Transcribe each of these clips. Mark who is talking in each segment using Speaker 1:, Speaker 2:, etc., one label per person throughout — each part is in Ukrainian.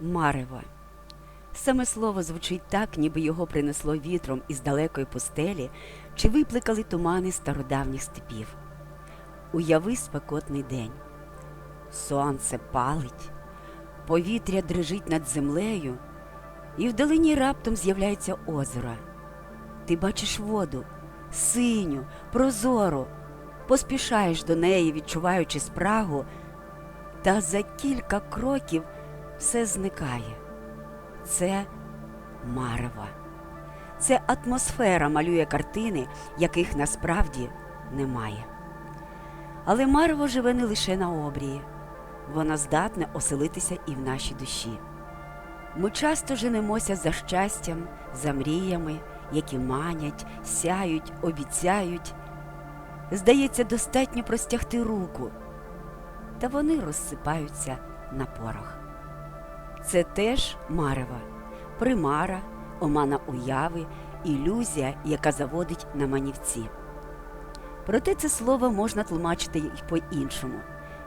Speaker 1: Марево. Саме слово звучить так, ніби його принесло вітром із далекої пустелі чи випликали тумани стародавніх степів. Уяви спекотний день. Сонце палить, повітря дрижить над землею, і вдалині раптом з'являється озеро. Ти бачиш воду, синю, прозору, поспішаєш до неї, відчуваючи спрагу, та за кілька кроків все зникає. Це марево. Це атмосфера малює картини, яких насправді немає. Але марево живе не лише на обрії, воно здатне оселитися і в нашій душі. Ми часто женемося за щастям, за мріями, які манять, сяють, обіцяють. Здається, достатньо простягти руку, та вони розсипаються на порох. Це теж марева, примара, омана уяви, ілюзія, яка заводить на манівці. Проте це слово можна тлумачити й по-іншому,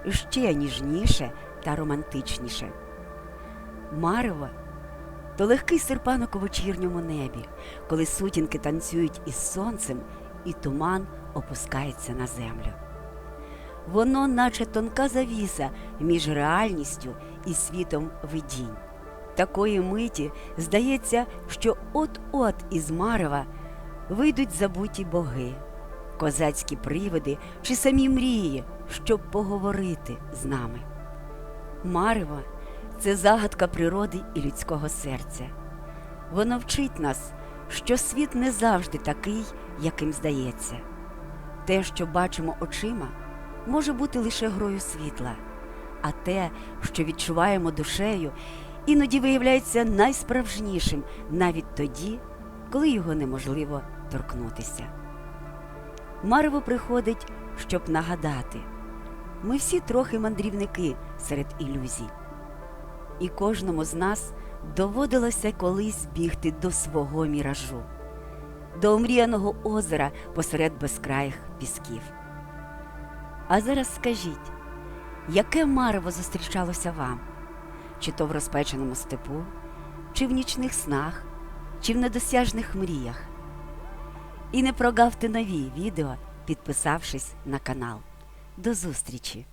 Speaker 1: ще ніжніше та романтичніше. Марево то легкий серпанок у вечірньому небі, коли сутінки танцюють із сонцем і туман опускається на землю. Воно, наче тонка завіса між реальністю і світом видінь. Такої миті здається, що от-от із Марева вийдуть забуті боги, козацькі привиди чи самі мрії, щоб поговорити з нами. Марево це загадка природи і людського серця. Воно вчить нас, що світ не завжди такий, яким здається. Те, що бачимо очима, може бути лише грою світла, а те, що відчуваємо душею, іноді виявляється найсправжнішим навіть тоді, коли його неможливо торкнутися. Марево приходить, щоб нагадати ми всі трохи мандрівники серед ілюзій, і кожному з нас доводилося колись бігти до свого міражу, до омріяного озера посеред безкраїх пісків. А зараз скажіть, яке марево зустрічалося вам? Чи то в розпеченому степу, чи в нічних снах, чи в недосяжних мріях? І не прогавте нові відео, підписавшись на канал. До зустрічі!